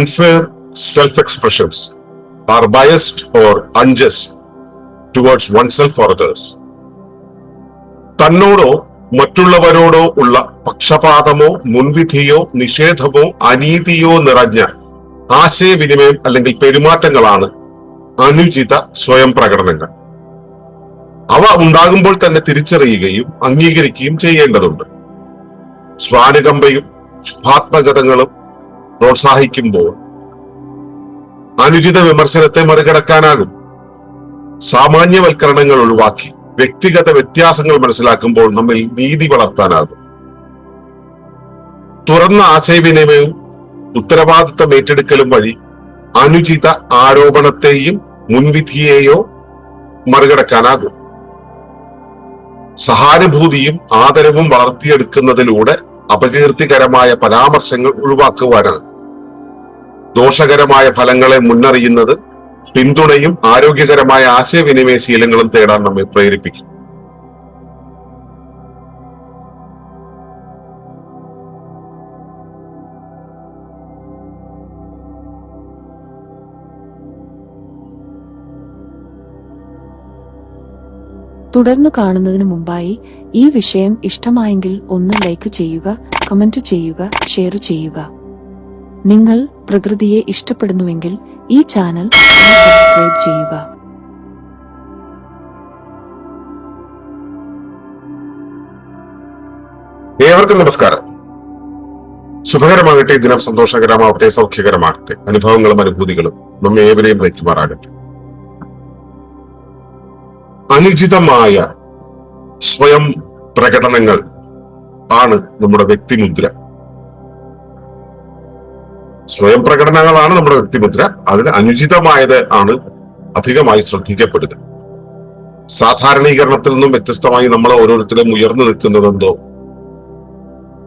unfair self expressions are biased or unjust towards oneself or others. തന്നോടോ മറ്റുള്ളവരോടോ ഉള്ള പക്ഷപാതമോ മുൻവിധിയോ നിഷേധമോ അനീതിയോ നിറഞ്ഞ ആശയവിനിമയം അല്ലെങ്കിൽ പെരുമാറ്റങ്ങളാണ് അനുചിത സ്വയം പ്രകടനങ്ങൾ അവ ഉണ്ടാകുമ്പോൾ തന്നെ തിരിച്ചറിയുകയും അംഗീകരിക്കുകയും ചെയ്യേണ്ടതുണ്ട് സ്വാനുകമ്പയും ശുഭാത്മകതകളും പ്രോത്സാഹിക്കുമ്പോൾ അനുചിത വിമർശനത്തെ മറികടക്കാനാകും. സാമാന്യവൽക്കരണങ്ങൾ ഒഴിവാക്കി വ്യക്തിഗത വ്യത്യാസങ്ങൾ മനസ്സിലാക്കുമ്പോൾ നമ്മിൽ നീതി വളർത്താനാകും. തുറന്ന ആശയവിനിമയവും ഉത്തരവാദിത്തം ഏറ്റെടുക്കലും വഴി അനുചിത ആരോപണത്തെയും മുൻവിധിയെയോ മറികടക്കാനാകും. സഹാനുഭൂതിയും ആദരവും വളർത്തിയെടുക്കുന്നതിലൂടെ അപകീർത്തികരമായ പരാമർശങ്ങൾ ഒഴിവാക്കുവാനാണ് ദോഷകരമായ ഫലങ്ങളെ മുന്നറിയുന്നത് പിന്തുണയും ആരോഗ്യകരമായ ആശയവിനിമയ ശീലങ്ങളും തേടാൻ നമ്മെ പ്രേരിപ്പിക്കും. തുടർന്നു കാണുന്നതിന് മുമ്പായി ഈ വിഷയം ഇഷ്ടമായെങ്കിൽ ഒന്ന് ലൈക്ക് ചെയ്യുക കമന്റ് ചെയ്യുക ഷെയർ ചെയ്യുക. നിങ്ങൾ പ്രകൃതിയെ ഇഷ്ടപ്പെടുന്നുവെങ്കിൽ ഈ ചാനൽ സബ്സ്ക്രൈബ് ചെയ്യുക. ഏവർക്കും നമസ്കാരം. ശുഭകരമാകട്ടെ ദിനം സന്തോഷകരമാവട്ടെ സൗഖ്യകരമാകട്ടെ അനുഭവങ്ങളും അനുഭൂതികളും നമ്മെ ഏവരെയും നയിക്കുമാറാകട്ടെ. അനുചിതമായ സ്വയം പ്രകടനങ്ങൾ ആണ് നമ്മുടെ വ്യക്തിമുദ്ര. സ്വയം പ്രകടനങ്ങളാണ് നമ്മുടെ വ്യക്തിമുദ്ര. അതിന് അനുചിതമായത് ആണ് അധികമായി ശ്രദ്ധിക്കപ്പെടുക സാധാരണീകരണത്തിൽ നിന്നും വ്യത്യസ്തമായി നമ്മൾ ഓരോരുത്തരും ഉയർന്നു നിൽക്കുന്നതെന്തോ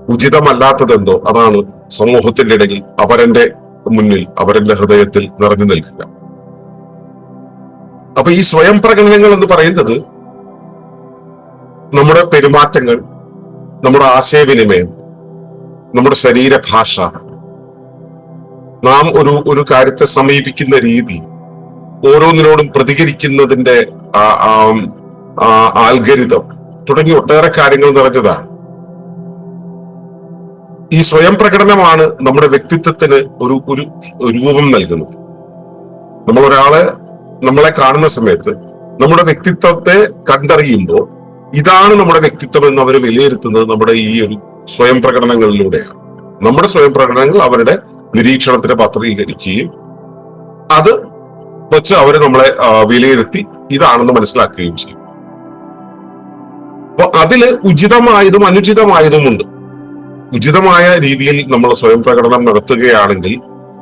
ഉചിതമല്ലാത്തതെന്തോ അതാണ് സമൂഹത്തിന്റെ ഇടയിൽ അവരന്റെ മുന്നിൽ അവരന്റെ ഹൃദയത്തിൽ നിറഞ്ഞു നിൽക്കുക. അപ്പൊ ഈ സ്വയം പ്രകടനങ്ങൾ എന്ന് പറയുന്നത് നമ്മുടെ പെരുമാറ്റങ്ങൾ നമ്മുടെ ആശയവിനിമയം നമ്മുടെ ശരീരഭാഷ നാം ഒരു ഒരു കാര്യത്തെ സമീപിക്കുന്ന രീതി ഓരോന്നിനോടും പ്രതികരിക്കുന്നതിന്റെ ആൽഗരിതം തുടങ്ങി ഒട്ടേറെ കാര്യങ്ങൾ നിറഞ്ഞതാണ്. ഈ സ്വയം പ്രകടനമാണ് നമ്മുടെ വ്യക്തിത്വത്തിന് ഒരു ഒരു രൂപം നൽകുന്നത്. നമ്മൾ ഒരാളെ നമ്മളെ കാണുന്ന സമയത്ത് നമ്മുടെ വ്യക്തിത്വത്തെ കണ്ടറിയുമ്പോൾ ഇതാണ് നമ്മുടെ വ്യക്തിത്വം എന്ന് അവർ വിലയിരുത്തുന്നത് നമ്മുടെ ഈ ഒരു സ്വയം പ്രകടനങ്ങളിലൂടെയാണ്. നമ്മുടെ സ്വയം പ്രകടനങ്ങൾ അവരുടെ നിരീക്ഷണത്തിന് പത്രീകരിക്കുകയും അത് വെച്ച് അവർ നമ്മളെ വിലയിരുത്തി ഇതാണെന്ന് മനസ്സിലാക്കുകയും ചെയ്യും. അപ്പൊ അതിൽ ഉചിതമായതും അനുചിതമായതുമുണ്ട്. ഉചിതമായ രീതിയിൽ നമ്മൾ സ്വയം പ്രകടനം നടത്തുകയാണെങ്കിൽ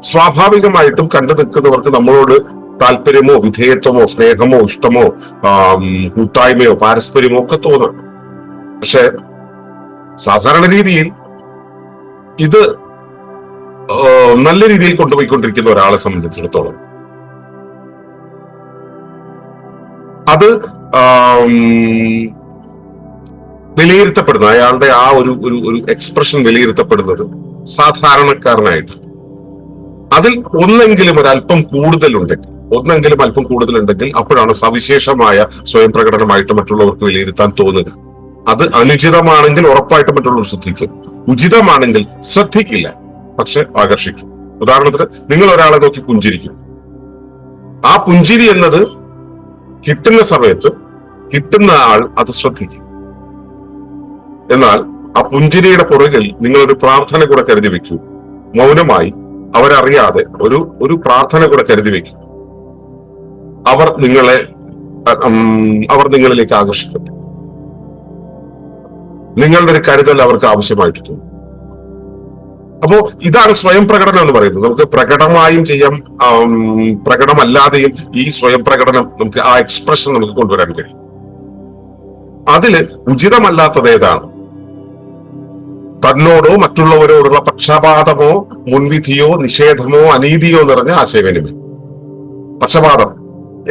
സ്വാഭാവികമായിട്ടും കണ്ടു നിൽക്കുന്നവർക്ക് നമ്മളോട് താല്പര്യമോ വിധേയത്വമോ സ്നേഹമോ ഇഷ്ടമോ കൂട്ടായ്മയോ പാരസ്പര്യമോ ഒക്കെ തോന്നാം. പക്ഷെ സാധാരണ രീതിയിൽ ഇത് നല്ല രീതിയിൽ കൊണ്ടുപോയിക്കൊണ്ടിരിക്കുന്ന ഒരാളെ സംബന്ധിച്ചിടത്തോളം. അത് വിലയിരുത്തപ്പെടുന്ന അയാളുടെ ആ ഒരു ഒരു ഒരു എക്സ്പ്രഷൻ വിലയിരുത്തപ്പെടുന്നത് സാധാരണക്കാരനായിട്ട് അതിൽ ഒന്നെങ്കിലും ഒരല്പം കൂടുതലുണ്ടെങ്കിൽ ഒന്നെങ്കിലും അല്പം കൂടുതലുണ്ടെങ്കിൽ അപ്പോഴാണ് സവിശേഷമായ സ്വയം പ്രകടനമായിട്ട് മറ്റുള്ളവർക്ക് വിലയിരുത്താൻ തോന്നുക. അത് അനുചിതമാണെങ്കിൽ ഉറപ്പായിട്ട് മറ്റുള്ളവർ ശ്രദ്ധിക്കും. ഉചിതമാണെങ്കിൽ ശ്രദ്ധിക്കില്ല. പക്ഷെ ആകർഷിക്കും. ഉദാഹരണത്തിന് നിങ്ങൾ ഒരാളെ നോക്കി പുഞ്ചിരിക്കും. ആ പുഞ്ചിരി എന്നത് കിട്ടുന്ന സമയത്ത് കിട്ടുന്ന ആൾ അത് ശ്രദ്ധിക്കും. എന്നാൽ ആ പുഞ്ചിരിയുടെ പുറകിൽ നിങ്ങൾ ഒരു പ്രാർത്ഥന കൂടെ കരുതി വെക്കൂ. മൗനമായി അവരറിയാതെ ഒരു ഒരു പ്രാർത്ഥന കൂടെ കരുതി വെക്കും. അവർ നിങ്ങളെ അവർ നിങ്ങളിലേക്ക് ആകർഷിക്കും. നിങ്ങളുടെ ഒരു കരുതൽ അവർക്ക് ആവശ്യമായിട്ട് തോന്നും. അപ്പോ ഇതാണ് സ്വയം പ്രകടനം എന്ന് പറയുന്നത്. നമുക്ക് പ്രകടമായും ചെയ്യാം പ്രകടമല്ലാതെയും ഈ സ്വയം പ്രകടനം നമുക്ക് ആ എക്സ്പ്രഷൻ നമുക്ക് കൊണ്ടുവരാൻ കഴിയും. അതിൽ ഉചിതമല്ലാത്തത് ഏതാണ്? തന്നോടോ മറ്റുള്ളവരോടുള്ള പക്ഷപാതമോ മുൻവിധിയോ നിഷേധമോ അനീതിയോ നിറഞ്ഞ ആശയവിനിമയം. പക്ഷപാതം.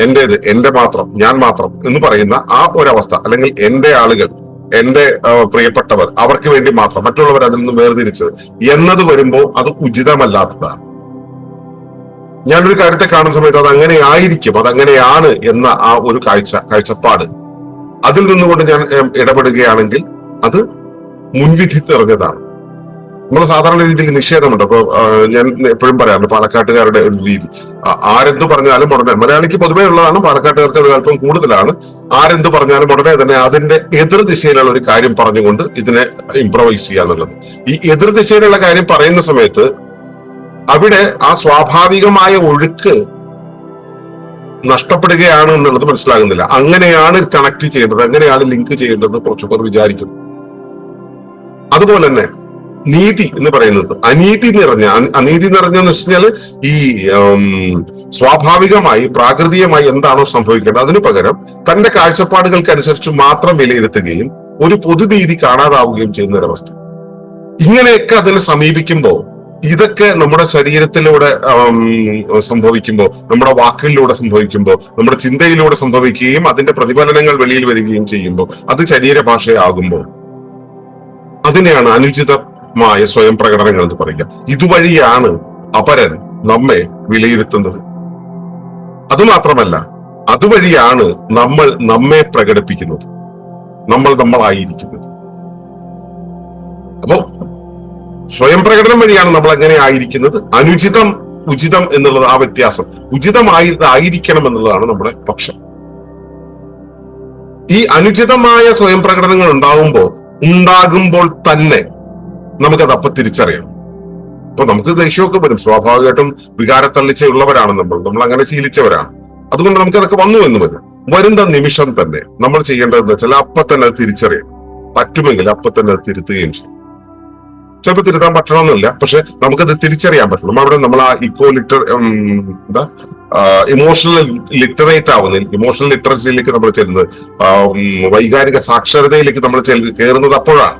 എന്റേത് എന്റെ മാത്രം ഞാൻ മാത്രം എന്ന് പറയുന്ന ആ ഒരവസ്ഥ അല്ലെങ്കിൽ എന്റെ ആളുകൾ എന്റെ പ്രിയപ്പെട്ടവർ അവർക്ക് വേണ്ടി മാത്രം മറ്റുള്ളവർ അതിൽ നിന്ന് വേർതിരിച്ചത് എന്നത് വരുമ്പോൾ അത് ഉചിതമല്ലാത്തതാണ്. ഞാനൊരു കാര്യത്തെ കാണുന്ന സമയത്ത് അത് അങ്ങനെ ആയിരിക്കും അതങ്ങനെയാണ് എന്ന ആ ഒരു കാഴ്ച കാഴ്ചപ്പാട് അതിൽ നിന്നുകൊണ്ട് ഞാൻ ഇടപെടുകയാണെങ്കിൽ അത് മുൻവിധി നിറഞ്ഞതാണ്. നമ്മൾ സാധാരണ രീതിയിൽ നിഷേധമുണ്ട്. അപ്പൊ ഞാൻ എപ്പോഴും പറയാറുണ്ട് പാലക്കാട്ടുകാരുടെ ഒരു രീതി. ആരെന്തു പറഞ്ഞാലും ഉടനെ മലയാളിക്ക് പൊതുവേ ഉള്ളതാണ് പാലക്കാട്ടുകാർക്ക് അത് അല്പം കൂടുതലാണ്. ആരെന്ത് പറഞ്ഞാലും ഉടനെ തന്നെ അതിന്റെ എതിർ ദിശയിലുള്ള ഒരു കാര്യം പറഞ്ഞുകൊണ്ട് ഇതിനെ ഇംപ്രവൈസ് ചെയ്യുക എന്നുള്ളത്. ഈ എതിർ ദിശയിലുള്ള കാര്യം പറയുന്ന സമയത്ത് അവിടെ ആ സ്വാഭാവികമായ ഒഴുക്ക് നഷ്ടപ്പെടുകയാണ് എന്നുള്ളത് മനസ്സിലാകുന്നില്ല. അങ്ങനെയാണ് കണക്ട് ചെയ്യേണ്ടത് അങ്ങനെയാണ് ലിങ്ക് ചെയ്യേണ്ടത് കുറച്ചു വിചാരിക്കും. അതുപോലെ തന്നെ നീതി എന്ന് പറയുന്നത്. അനീതി നിറഞ്ഞ അനീതി നിറഞ്ഞെന്ന് വെച്ച് കഴിഞ്ഞാൽ ഈ സ്വാഭാവികമായി പ്രാകൃതികമായി എന്താണോ സംഭവിക്കേണ്ടത് അതിനു പകരം തന്റെ കാഴ്ചപ്പാടുകൾക്കനുസരിച്ച് മാത്രം വിലയിരുത്തുകയും ഒരു പൊതുനീതി കാണാതാവുകയും ചെയ്യുന്ന ഒരവസ്ഥ ഇങ്ങനെയൊക്കെ അതിനെ സമീപിക്കുമ്പോൾ ഇതൊക്കെ നമ്മുടെ ശരീരത്തിലൂടെ സംഭവിക്കുമ്പോൾ നമ്മുടെ വാക്കുകളിലൂടെ സംഭവിക്കുമ്പോൾ നമ്മുടെ ചിന്തയിലൂടെ സംഭവിക്കുകയും അതിന്റെ പ്രതിഫലനങ്ങൾ വെളിയിൽ വരികയും ചെയ്യുമ്പോൾ അത് ശരീരഭാഷയാകുമ്പോൾ അതിനെയാണ് അനുചിതമായ സ്വയം പ്രകടനങ്ങൾ എന്ന് പറയുക. ഇതുവഴിയാണ് അപരൻ നമ്മെ വിലയിരുത്തുന്നത്. അതുമാത്രമല്ല അതുവഴിയാണ് നമ്മൾ നമ്മെ പ്രകടിപ്പിക്കുന്നത്. നമ്മൾ നമ്മളായിരിക്കുന്നത്. അപ്പോ സ്വയം പ്രകടനം വഴിയാണ് നമ്മൾ അങ്ങനെ ആയിരിക്കുന്നത്. അനുചിതം ഉചിതം എന്നുള്ളത് ആ വ്യത്യാസം. ഉചിതമായി ആയിരിക്കണം എന്നുള്ളതാണ് നമ്മുടെ പക്ഷം. ഈ അനുചിതമായ സ്വയം പ്രകടനങ്ങൾ ഉണ്ടാകുമ്പോൾ ഉണ്ടാകുമ്പോൾ തന്നെ നമുക്കത് അപ്പൊ തിരിച്ചറിയണം. അപ്പൊ നമുക്ക് ദേഷ്യമൊക്കെ വരും. സ്വാഭാവികമായിട്ടും വികാരത്തള്ളിച്ചുള്ളവരാണ് നമ്മൾ. നമ്മൾ അങ്ങനെ ശീലിച്ചവരാണ്. അതുകൊണ്ട് നമുക്ക് അതൊക്കെ വന്നു എന്ന് വരും. വരുന്ന നിമിഷം തന്നെ നമ്മൾ ചെയ്യേണ്ടത് എന്താ വെച്ചാൽ അപ്പൊ തന്നെ അത് തിരിച്ചറിയണം. പറ്റുമെങ്കിൽ അപ്പൊ തന്നെ അത് തിരുത്തുകയും ചെയ്യും ചിലപ്പോൾ തിരുത്താൻ പറ്റണമെന്നില്ല. പക്ഷെ നമുക്കത് തിരിച്ചറിയാൻ പറ്റും നമ്മൾ അവിടെ നമ്മൾ ആ ഇക്കോ ലിറ്റർ എന്താ ഇമോഷണൽ ലിറ്ററേറ്റ് ആവുന്നില്ല ഇമോഷണൽ ലിറ്ററസിയിലേക്ക് നമ്മൾ ചെല്ലുന്നത് വൈകാരിക സാക്ഷരതയിലേക്ക് നമ്മൾ ചെല്ല് കയറുന്നത് അപ്പോഴാണ്.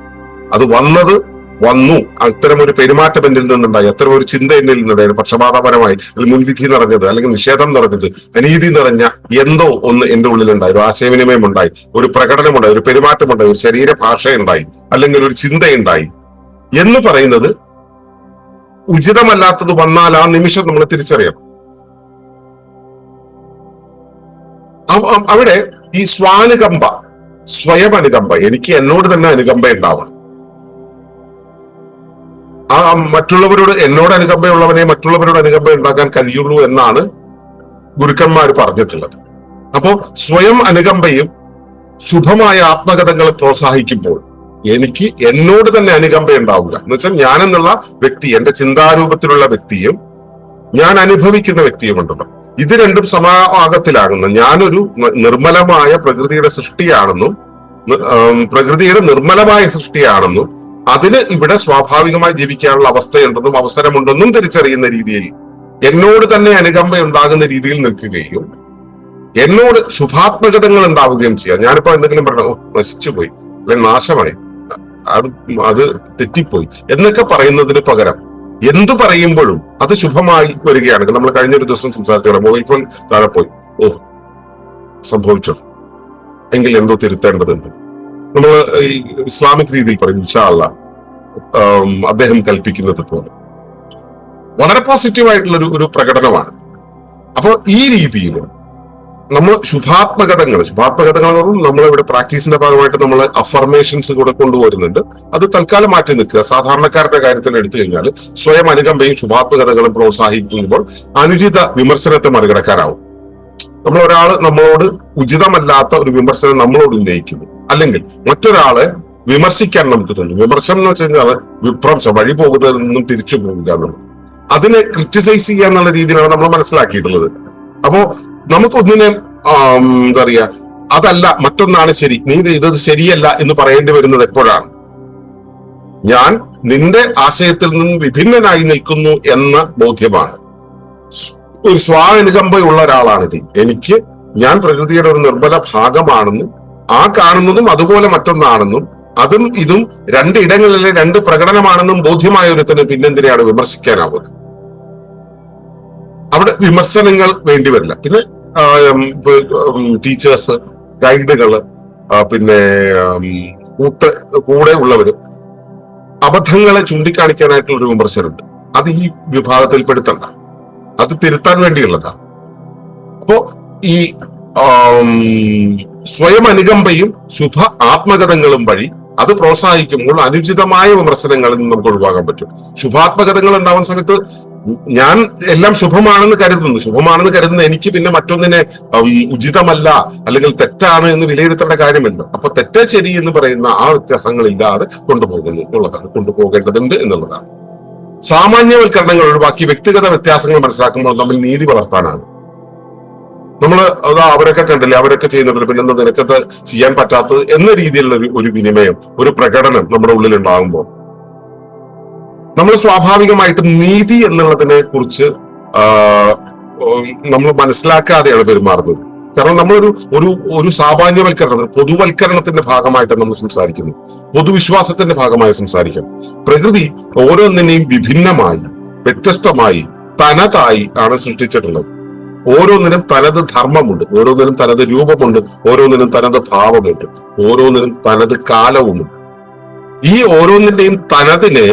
അത് വന്നത് വന്നു. അത്തരം ഒരു പെരുമാറ്റം എന്നിൽ നിന്നുണ്ടായി. ഒരു ചിന്ത എന്നിൽ നിന്നുണ്ടായി. പക്ഷപാതപരമായി അല്ലെങ്കിൽ മുൻവിധി നിറഞ്ഞത് അല്ലെങ്കിൽ നിഷേധം നിറഞ്ഞത് അനീതി നിറഞ്ഞ എന്തോ ഒന്ന് എന്റെ ഉള്ളിലുണ്ടായി. ഒരു ആശയവിനിമയം ഉണ്ടായി ഒരു പ്രകടനമുണ്ടായി. ഒരു പെരുമാറ്റമുണ്ടായി. ഒരു ശരീരഭാഷയുണ്ടായി. അല്ലെങ്കിൽ ഒരു ചിന്തയുണ്ടായി. എന്ന് പറയുന്നത് ഉചിതമല്ലാത്തത് വന്നാൽ ആ നിമിഷം നമ്മൾ തിരിച്ചറിയണം. അവ- അവ- അവിടെ ഈ സ്വാനുകമ്പ സ്വയം അനുകമ്പ എനിക്ക് എന്നോട് തന്നെ അനുകമ്പ ഉണ്ടാവണം ആ മറ്റുള്ളവരോട് എന്നോട് അനുകമ്പയുള്ളവനെ മറ്റുള്ളവരോട് അനുകമ്പ ഉണ്ടാക്കാൻ കഴിയുള്ളൂ എന്നാണ് ഗുരുക്കന്മാർ പറഞ്ഞിട്ടുള്ളത്. അപ്പോ സ്വയം അനുകമ്പയും ശുഭമായ ആത്മകഥകളെ പ്രോത്സാഹിക്കുമ്പോൾ എനിക്ക് എന്നോട് തന്നെ അനുകമ്പ ഉണ്ടാവുക. എന്ന് വെച്ചാൽ ഞാൻ എന്നുള്ള വ്യക്തി എന്റെ ചിന്താരൂപത്തിലുള്ള വ്യക്തിയും ഞാൻ അനുഭവിക്കുന്ന വ്യക്തിയും വ്യക്തിയുമുണ്ടല്ലോ. ഇത് രണ്ടും സമാഗത്തിലാകുന്ന ഞാനൊരു നിർമ്മലമായ പ്രകൃതിയുടെ സൃഷ്ടിയാണെന്നും പ്രകൃതിയുടെ നിർമ്മലമായ സൃഷ്ടിയാണെന്നും അതിന് ഇവിടെ സ്വാഭാവികമായി ജീവിക്കാനുള്ള അവസ്ഥയുണ്ടെന്നും അവസരമുണ്ടെന്നും തിരിച്ചറിയുന്ന രീതിയിൽ എന്നോട് തന്നെ അനുകമ്പ ഉണ്ടാകുന്ന രീതിയിൽ നിൽക്കുകയും എന്നോട് ശുഭാത്മകതകൾ ഉണ്ടാവുകയും ചെയ്യാം. ഞാനിപ്പോ എന്തെങ്കിലും പറഞ്ഞു "ഓ, നശിച്ചുപോയി. അല്ലെങ്കിൽ നാശമായി. അത് അത് തെറ്റിപ്പോയി. എന്നൊക്കെ പറയുന്നതിന് പകരം എന്തു പറയുമ്പോഴും അത് ശുഭമായി വരികയാണ്. നമ്മൾ കഴിഞ്ഞ ഒരു ദിവസം സംസാരിച്ചു മൊബൈൽ ഫോൺ താഴെ പോയി. ഓ സംഭവിച്ചു? എങ്കിൽ എന്തോ തിരുത്തേണ്ടതുണ്ട്. നമ്മൾ ഈ ഇസ്ലാമിക് രീതിയിൽ പറയും ഇൻഷാല്ല അദ്ദേഹം കൽപ്പിക്കുന്നത് പോലെ. വളരെ പോസിറ്റീവ് ഒരു ഒരു പ്രകടനമാണ്. അപ്പോൾ ഈ രീതിയിൽ നമ്മൾ ശുഭാത്മകതകൾ ശുഭാത്മകതകൾ നമ്മൾ ഇവിടെ പ്രാക്ടീസിന്റെ ഭാഗമായിട്ട് നമ്മൾ അഫർമേഷൻസ് കൂടെ കൊണ്ടുവരുന്നുണ്ട്. അത് തൽക്കാലം മാറ്റി നിൽക്കുക. സാധാരണക്കാരുടെ കാര്യത്തിൽ എടുത്തു കഴിഞ്ഞാൽ സ്വയം അനുകമ്പയും ശുഭാത്മകതകളും പ്രോത്സാഹിപ്പിക്കുമ്പോൾ അനുചിത വിമർശനത്തെ മറികടക്കാനാവും നമ്മൾ ഒരാൾ നമ്മളോട് ഉചിതമല്ലാത്ത ഒരു വിമർശനം നമ്മളോട് ഉന്നയിക്കുന്നു. അല്ലെങ്കിൽ മറ്റൊരാളെ വിമർശിക്കാൻ നമുക്ക് തോന്നും. വിമർശനം എന്ന് വെച്ച് കഴിഞ്ഞാൽ വിപ്രംശം വഴി പോകുന്നതിൽ നിന്നും തിരിച്ചു പോകുക എന്നുള്ളത്. അതിനെ ക്രിറ്റിസൈസ് ചെയ്യുക എന്നുള്ള രീതിയിലാണ് നമ്മൾ മനസ്സിലാക്കിയിട്ടുള്ളത്. അപ്പോ നമുക്ക് ഒന്നിനെ എന്താ പറയാ അതല്ല മറ്റൊന്നാണ് ശരി. നീ ഇത് ശരിയല്ല എന്ന് പറയേണ്ടി വരുന്നത് എപ്പോഴാണ്? ഞാൻ നിന്റെ ആശയത്തിൽ നിന്നും വിഭിന്നനായി നിൽക്കുന്നു എന്ന ബോധ്യമാണ്. ഒരു സ്വാനുകമ്പയുള്ള ഒരാളാണ് എനിക്ക് ഞാൻ പ്രകൃതിയുടെ ഒരു നിർബല ഭാഗമാണെന്നും ആ കാണുന്നതും അതുപോലെ മറ്റൊന്നാണെന്നും അതും ഇതും രണ്ട് ഇടങ്ങളിലെ രണ്ട് പ്രകടനമാണെന്നും ബോധ്യമായ ഒരുത്തിന് പിന്നെന്തിനെയാണ് വിമർശിക്കാനാവുക അവിടെ വിമർശനങ്ങൾ വേണ്ടി വരില്ല. പിന്നെ ടീച്ചേഴ്സ് ഗൈഡുകൾ പിന്നെ കൂട്ട് കൂടെ ഉള്ളവര് അബദ്ധങ്ങളെ ചൂണ്ടിക്കാണിക്കാനായിട്ടുള്ള ഒരു വിമർശനമുണ്ട്. അത് ഈ വിഭാഗത്തിൽ പെടുത്തണ്ട അത് തിരുത്താൻ വേണ്ടിയുള്ളതാണ് അപ്പോ ഈ സ്വയം അനുകമ്പയും ശുഭ ആത്മകഥങ്ങളും വഴി അത് പ്രോത്സാഹിക്കുമ്പോൾ അനുചിതമായ വിമർശനങ്ങളിൽ നിന്ന് നമുക്ക് ഒഴിവാക്കാൻ പറ്റും. ശുഭാത്മകഥകൾ ഉണ്ടാവുന്ന സമയത്ത് ഞാൻ എല്ലാം ശുഭമാണെന്ന് കരുതുന്നു. ശുഭമാണെന്ന് കരുതുന്ന എനിക്ക് പിന്നെ മറ്റൊന്നിനെ ഉചിതമല്ല അല്ലെങ്കിൽ തെറ്റാണ് എന്ന് വിലയിരുത്തേണ്ട കാര്യമുണ്ട് അപ്പൊ തെറ്റ് ശരി എന്ന് പറയുന്ന ആ വ്യത്യാസങ്ങൾ ഇല്ലാതെ കൊണ്ടുപോകുന്നു എന്നുള്ളതാണ്. കൊണ്ടുപോകേണ്ടതുണ്ട് എന്നുള്ളതാണ്. സാമാന്യവൽക്കരണങ്ങൾ ഒഴിവാക്കി വ്യക്തിഗത വ്യത്യാസങ്ങൾ മനസ്സിലാക്കുമ്പോൾ തമ്മിൽ നീതി വളർത്താനാണ്. നമ്മൾ അത് അവരൊക്കെ കണ്ടില്ലേ അവരൊക്കെ ചെയ്യുന്നുണ്ട് പിന്നെന്താ നിനക്കത് ചെയ്യാൻ പറ്റാത്തത് എന്ന രീതിയിലുള്ള ഒരു ഒരു വിനിമയം ഒരു പ്രകടനം നമ്മുടെ ഉള്ളിൽ ഉണ്ടാകുമ്പോൾ നമ്മൾ സ്വാഭാവികമായിട്ടും നീതി എന്നുള്ളതിനെ കുറിച്ച് നമ്മൾ മനസ്സിലാക്കാതെയാണ് പെരുമാറുന്നത്. കാരണം നമ്മളൊരു ഒരു ഒരു സാമാന്യവൽക്കരണം പൊതുവൽക്കരണത്തിന്റെ ഭാഗമായിട്ട് നമ്മൾ സംസാരിക്കുന്നു. പൊതുവിശ്വാസത്തിന്റെ ഭാഗമായി സംസാരിക്കാം. പ്രകൃതി ഓരോന്നിനെയും വിഭിന്നമായി വ്യത്യസ്തമായി തനതായി ആണ് സൃഷ്ടിച്ചിട്ടുള്ളത്. ഓരോന്നിനും തനത് ധർമ്മമുണ്ട് ഓരോന്നിനും തനത് രൂപമുണ്ട് ഓരോന്നിനും തനത് ഭാവമുണ്ട് ഓരോന്നിനും തനത് കാലവുമുണ്ട് ഈ ഓരോന്നിന്റെയും തനതിനെ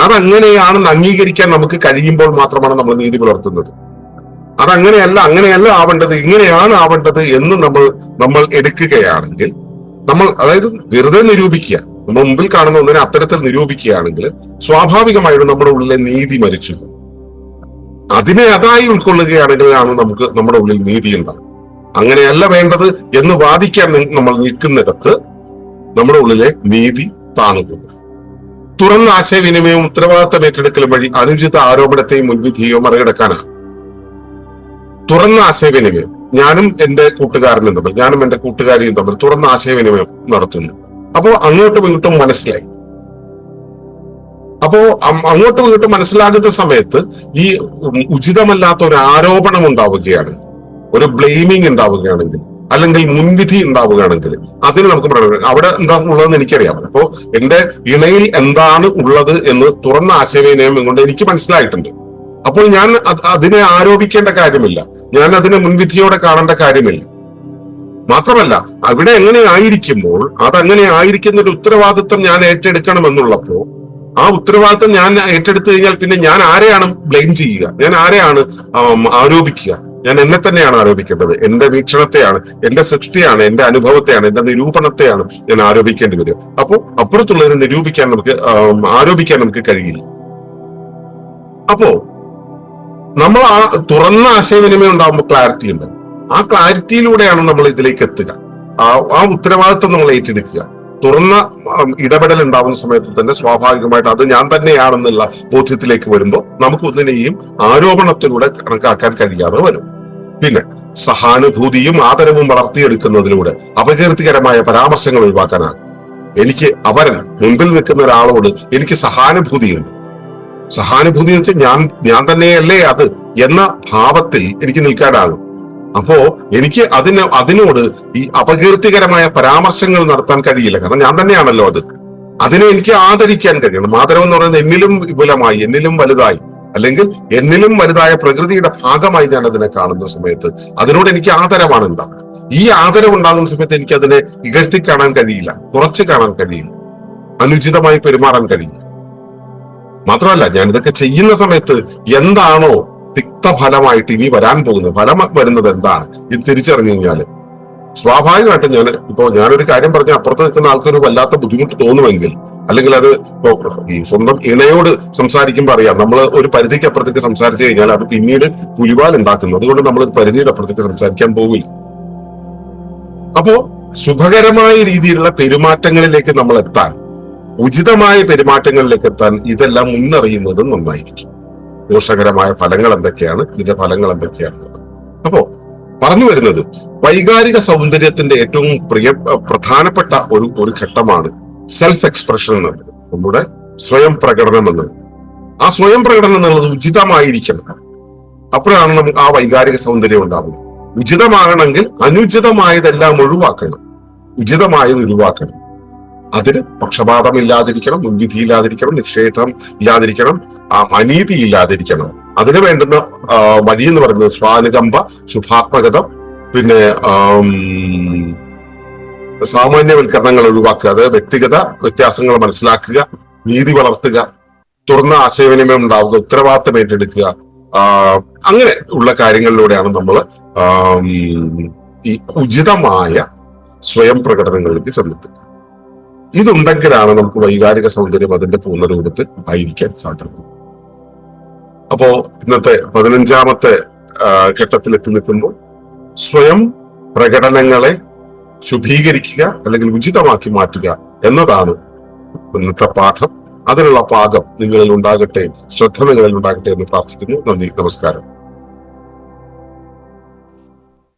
അതങ്ങനെയാണെന്ന് അംഗീകരിക്കാൻ നമുക്ക് കഴിയുമ്പോൾ മാത്രമാണ് നമ്മൾ നീതി പുലർത്തുന്നത് അതങ്ങനെയല്ല അങ്ങനെയല്ല ആവേണ്ടത് ഇങ്ങനെയാണ് ആവേണ്ടത് എന്ന് നമ്മൾ നമ്മൾ എടുക്കുകയാണെങ്കിൽ നമ്മൾ അതായത് വെറുതെ നിരൂപിക്കുക നമ്മൾ മുമ്പിൽ കാണുന്ന ഒന്നിനെ അത്തരത്തിൽ നിരൂപിക്കുകയാണെങ്കിൽ സ്വാഭാവികമായിട്ടും നമ്മുടെ ഉള്ളിലെ നീതി മരിച്ചു. അതിനെ അതായി ഉൾക്കൊള്ളുകയാണെങ്കിലാണ് നമുക്ക് നമ്മുടെ ഉള്ളിൽ നീതി ഉണ്ടാകും അങ്ങനെയല്ല വേണ്ടത് എന്ന് വാദിക്കാൻ നമ്മൾ നിൽക്കുന്നിടത്ത് നമ്മുടെ ഉള്ളിലെ നീതി താണുപോകും. തുറന്ന ആശയവിനിമയവും ഉത്തരവാദിത്തം ഏറ്റെടുക്കലും വഴി അനുചിത ആരോപണത്തെയും മുൻവിധിയോ മറികടക്കാനാണ്. തുറന്ന ആശയവിനിമയം. ഞാനും എന്റെ കൂട്ടുകാരനും തമ്മിൽ ഞാനും എന്റെ കൂട്ടുകാരിയും തമ്മിൽ തുറന്ന ആശയവിനിമയം നടത്തുന്നു. അപ്പോ അങ്ങോട്ടും ഇങ്ങോട്ടും മനസ്സിലായി. അപ്പോ അങ്ങോട്ടും ഇങ്ങോട്ടും മനസ്സിലാകുന്ന സമയത്ത് ഈ ഉചിതമല്ലാത്ത ഒരു ആരോപണം ഉണ്ടാവുകയാണ്. ഒരു ബ്ലെയിമിങ് ഉണ്ടാവുകയാണെങ്കിൽ അല്ലെങ്കിൽ മുൻവിധി ഉണ്ടാവുകയാണെങ്കിൽ അതിന് നമുക്ക് അവിടെ എന്താ ഉള്ളതെന്ന് എനിക്കറിയാം അപ്പോ എന്റെ ഇണയിൽ എന്താണ് ഉള്ളത് എന്ന് തുറന്ന ആശയവിനിമയം കൊണ്ട് എനിക്ക് മനസ്സിലായിട്ടുണ്ട്. അപ്പോൾ ഞാൻ അതിനെ ആരോപിക്കേണ്ട കാര്യമില്ല. ഞാൻ അതിനെ മുൻവിധിയോടെ കാണേണ്ട കാര്യമില്ല. മാത്രമല്ല അവിടെ എങ്ങനെ ആയിരിക്കുമ്പോൾ അതങ്ങനെ ആയിരിക്കുന്ന ഒരു ഉത്തരവാദിത്വം ഞാൻ ഏറ്റെടുക്കണം എന്നുള്ളപ്പോ ആ ഉത്തരവാദിത്തം ഞാൻ ഏറ്റെടുത്തു കഴിഞ്ഞാൽ പിന്നെ ഞാൻ ആരെയാണ് ബ്ലെയിം ചെയ്യുക? ഞാൻ ആരെയാണ് ആരോപിക്കുക? ഞാൻ എന്നെ തന്നെയാണ് ആരോപിക്കേണ്ടത്. എന്റെ വീക്ഷണത്തെയാണ് എന്റെ സൃഷ്ടിയാണ് എന്റെ അനുഭവത്തെയാണ് എന്റെ നിരൂപണത്തെയാണ് ഞാൻ ആരോപിക്കേണ്ടി വരിക. അപ്പോ അപ്പുറത്തുള്ളതിനെ നിരൂപിക്കാൻ നമുക്ക് ആരോപിക്കാൻ നമുക്ക് കഴിയില്ല. അപ്പോ നമ്മൾ ആ തുറന്ന ആശയവിനിമയം ഉണ്ടാകുമ്പോൾ ക്ലാരിറ്റി ഉണ്ട്. ആ ക്ലാരിറ്റിയിലൂടെയാണ് നമ്മൾ ഇതിലേക്ക് എത്തുക. ആ ആ ഉത്തരവാദിത്വം നമ്മൾ ഏറ്റെടുക്കുക. തുറന്ന ഇടപെടൽ ഉണ്ടാവുന്ന സമയത്ത് തന്നെ സ്വാഭാവികമായിട്ട് അത് ഞാൻ തന്നെയാണെന്നുള്ള ബോധ്യത്തിലേക്ക് വരുമ്പോൾ നമുക്ക് ഒന്നിനെയും ആരോപണത്തിലൂടെ കണക്കാക്കാൻ കഴിയാതെ വരും. പിന്നെ സഹാനുഭൂതിയും ആദരവും വളർത്തിയെടുക്കുന്നതിലൂടെ അപകീർത്തികരമായ പരാമർശങ്ങൾ ഒഴിവാക്കാനാകും. എനിക്ക് അവരൻ മുൻപിൽ നിൽക്കുന്ന ഒരാളോട് എനിക്ക് സഹാനുഭൂതിയുണ്ട്. സഹാനുഭൂതി എന്ന് വെച്ചാൽ ഞാൻ ഞാൻ തന്നെയല്ലേ അത് എന്ന ഭാവത്തിൽ എനിക്ക് നിൽക്കാനാകും. അപ്പോ എനിക്ക് അതിന് അതിനോട് ഈ അപകീർത്തികരമായ പരാമർശങ്ങൾ നടത്താൻ കഴിയില്ല. കാരണം ഞാൻ തന്നെയാണല്ലോ അത്. അതിനെ എനിക്ക് ആദരിക്കാൻ കഴിയണം. ആദരവ് എന്ന് പറയുന്നത് എന്നിലും വിപുലമായി എന്നിലും വലുതായി അല്ലെങ്കിൽ എന്നിലും വലുതായ പ്രകൃതിയുടെ ഭാഗമായി ഞാൻ അതിനെ കാണുന്ന സമയത്ത് അതിനോട് എനിക്ക് ആദരവാണ് ഉണ്ടാകുന്നത് ഈ ആദരവ് ഉണ്ടാകുന്ന സമയത്ത് എനിക്ക് അതിനെ ഇകഴ്ത്തി കാണാൻ കഴിയില്ല കുറച്ച് കാണാൻ കഴിയില്ല അനുചിതമായി പെരുമാറാൻ കഴിയില്ല. മാത്രമല്ല ഞാൻ ഇതൊക്കെ ചെയ്യുന്ന സമയത്ത് എന്താണോ തിക്തഫലമായിട്ട് ഇനി വരാൻ പോകുന്നത്. ഫലം വരുന്നത് എന്താണ്? ഇത് തിരിച്ചറിഞ്ഞു കഴിഞ്ഞാൽ. സ്വാഭാവികമായിട്ടും ഞാൻ ഇപ്പോ ഞാനൊരു കാര്യം പറഞ്ഞ അപ്പുറത്ത് നിൽക്കുന്ന ആൾക്കൊരു വല്ലാത്ത ബുദ്ധിമുട്ട് തോന്നുമെങ്കിൽ അല്ലെങ്കിൽ അത് ഇപ്പോ സ്വന്തം ഇണയോട് സംസാരിക്കുമ്പോൾ അറിയാം. നമ്മൾ ഒരു പരിധിക്ക് അപ്പുറത്തേക്ക് സംസാരിച്ചു കഴിഞ്ഞാൽ അത് പിന്നീട് പുലിവാൽ ഉണ്ടാക്കുന്നു. അതുകൊണ്ട് നമ്മൾ ഒരു പരിധിയുടെ അപ്പുറത്തേക്ക് സംസാരിക്കാൻ പോവില്ല. അപ്പോ ശുഭകരമായ രീതിയിലുള്ള പെരുമാറ്റങ്ങളിലേക്ക് നമ്മൾ എത്താൻ ഉചിതമായ പെരുമാറ്റങ്ങളിലേക്ക് എത്താൻ ഇതെല്ലാം മുന്നറിയുന്നത് നന്നായിരിക്കും. ദോഷകരമായ ഫലങ്ങൾ എന്തൊക്കെയാണ്? ഇതിന്റെ ഫലങ്ങൾ എന്തൊക്കെയാണ്? അപ്പോ പറഞ്ഞു വരുന്നത് വൈകാരിക സൗന്ദര്യത്തിന്റെ ഏറ്റവും പ്രിയ പ്രധാനപ്പെട്ട ഒരു ഒരു ഘട്ടമാണ് സെൽഫ് എക്സ്പ്രഷൻ എന്നുള്ളത്. നമ്മുടെ സ്വയം പ്രകടനം എന്നുള്ളത്. ആ സ്വയം പ്രകടനം എന്നുള്ളത് ഉചിതമായിരിക്കണം. അപ്പോഴാണ് നമുക്ക് ആ വൈകാരിക സൗന്ദര്യം ഉണ്ടാവുന്നത്. ഉചിതമാകണമെങ്കിൽ അനുചിതമായതെല്ലാം ഒഴിവാക്കണം. ഉചിതമായത് ഒഴിവാക്കണം. അതിന് പക്ഷപാതം ഇല്ലാതിരിക്കണം മുൻവിധി ഇല്ലാതിരിക്കണം നിക്ഷേധം ഇല്ലാതിരിക്കണം അനീതി ഇല്ലാതിരിക്കണം. അതിന് വേണ്ടുന്ന വഴി എന്ന് പറയുന്നത് സ്വാനുകമ്പ ശുഭാത്മകത പിന്നെ സാമാന്യവൽക്കരണങ്ങൾ ഒഴിവാക്കുക അത് വ്യക്തിഗത വ്യത്യാസങ്ങൾ മനസ്സിലാക്കുക നീതി വളർത്തുക തുറന്ന ആശയവിനിമയം ഉണ്ടാവുക ഉത്തരവാദിത്തം ഏറ്റെടുക്കുക അങ്ങനെ ഉള്ള കാര്യങ്ങളിലൂടെയാണ് നമ്മൾ ഈ ഉചിതമായ സ്വയം പ്രകടനങ്ങളിലേക്ക് ചെന്നെത്തുക. ഇതുണ്ടെങ്കിലാണ് നമുക്ക് വൈകാരിക സൗന്ദര്യം അതിന്റെ പൂർണ രൂപത്തിൽ ആയിരിക്കാൻ സാധിക്കും. അപ്പോ ഇന്നത്തെ പതിനഞ്ചാമത്തെ എത്തി നിൽക്കുമ്പോൾ സ്വയം പ്രകടനങ്ങളെ ശുഭീകരിക്കുക അല്ലെങ്കിൽ ഉചിതമാക്കി മാറ്റുക എന്നതാണ് ഇന്നത്തെ പാഠം. അതിനുള്ള പാകം നിങ്ങളിൽ ഉണ്ടാകട്ടെ ശ്രദ്ധ നിങ്ങളിൽ ഉണ്ടാകട്ടെ എന്ന് പ്രാർത്ഥിക്കുന്നു. നന്ദി നമസ്കാരം.